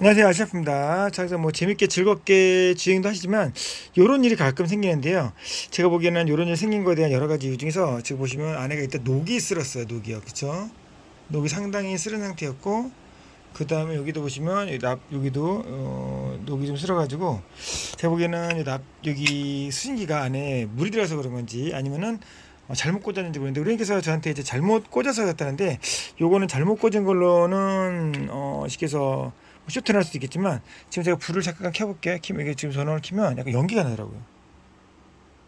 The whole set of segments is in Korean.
안녕하세요 아시아프입니다. 자 그래서 뭐 재밌게 즐겁게 주행도 하시지만 요런 일이 가끔 생기는데요. 제가 보기에는 요런 일 생긴 거에 대한 여러 가지 이유 중에서 지금 보시면 안에가 일단 녹이 쓸었어요. 녹이요, 그렇죠? 녹이 상당히 쓰른 상태였고 그 다음에 여기도 보시면 이납 여기도 어, 녹이 좀 쓸어가지고 제가 보기에는 이납 여기 수신기가 안에 물이 들어서 그런 건지 아니면은 어, 잘못 꽂았는지 모르겠는데 우리님께서 저한테 이제 잘못 꽂아서 그랬다는데 요거는 잘못 꽂은 걸로는 어 해서 쇼트 날 수도 있겠지만 지금 제가 불을 잠깐 켜볼게요. 키면 이게 지금 전원을 키면 약간 연기가 나더라고요.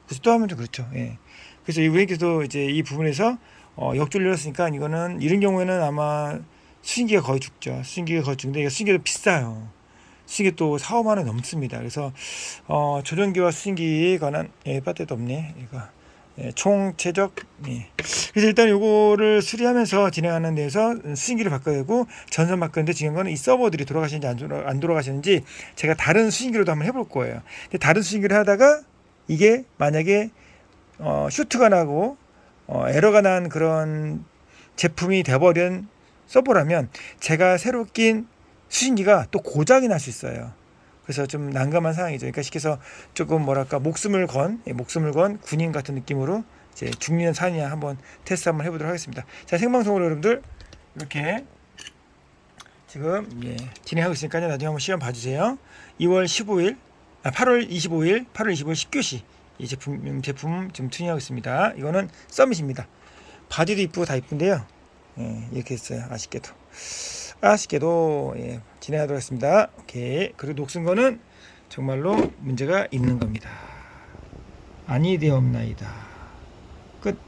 그래서 또 하면 좀 그렇죠. 예. 그래서 이 우리님께서 이제 이 부분에서 어 역줄렸으니까 이거는 이런 경우에는 아마 수신기가 거의 죽죠. 수신기가 거의 죽는데 이게 수신기도 비싸요. 수신기 또 4, 5만 원 넘습니다. 그래서 어 조전기와 수신기에 관한 예, 배터리도 없네. 이거 예, 총 최적 예. 그래서 일단 요거를 수리하면서 진행하는 데에서 수신기를 바꿔야 되고 전선 바꾸는데 중요한 거는 이 서버들이 돌아가시는지 안, 돌아, 안 돌아가시는지 제가 다른 수신기로도 한번 해볼 거예요. 근데 다른 수신기를 하다가 이게 만약에 어, 슈트가 나고 어, 에러가 난 그런 제품이 돼버린 서버라면 제가 새로 낀 수신기가 또 고장이 날 수 있어요. 그래서 좀 난감한 상황이죠. 그러니까 시켜서 조금 뭐랄까 목숨을 건 예, 목숨을 건 군인 같은 느낌으로 이제 죽냐 사냐 한번 테스트 한번 해보도록 하겠습니다. 자 생방송으로 여러분들 이렇게 지금 예, 진행하고 있으니까요. 나중에 한번 시험 봐주세요. 2월 15일, 아 8월 25일, 8월 25일 10교시 이 제품 음, 제품 지금 튜닝하고 있습니다. 이거는 서밋입니다. 바디도 이쁘고 다 이쁜데요. 예, 이렇게 했어요. 아쉽게도. 아쉽게도 예, 진행하도록 하겠습니다. 오케이. 그리고 녹슨 거는 정말로 문제가 있는 겁니다. 아니 되옵나이다. 끝.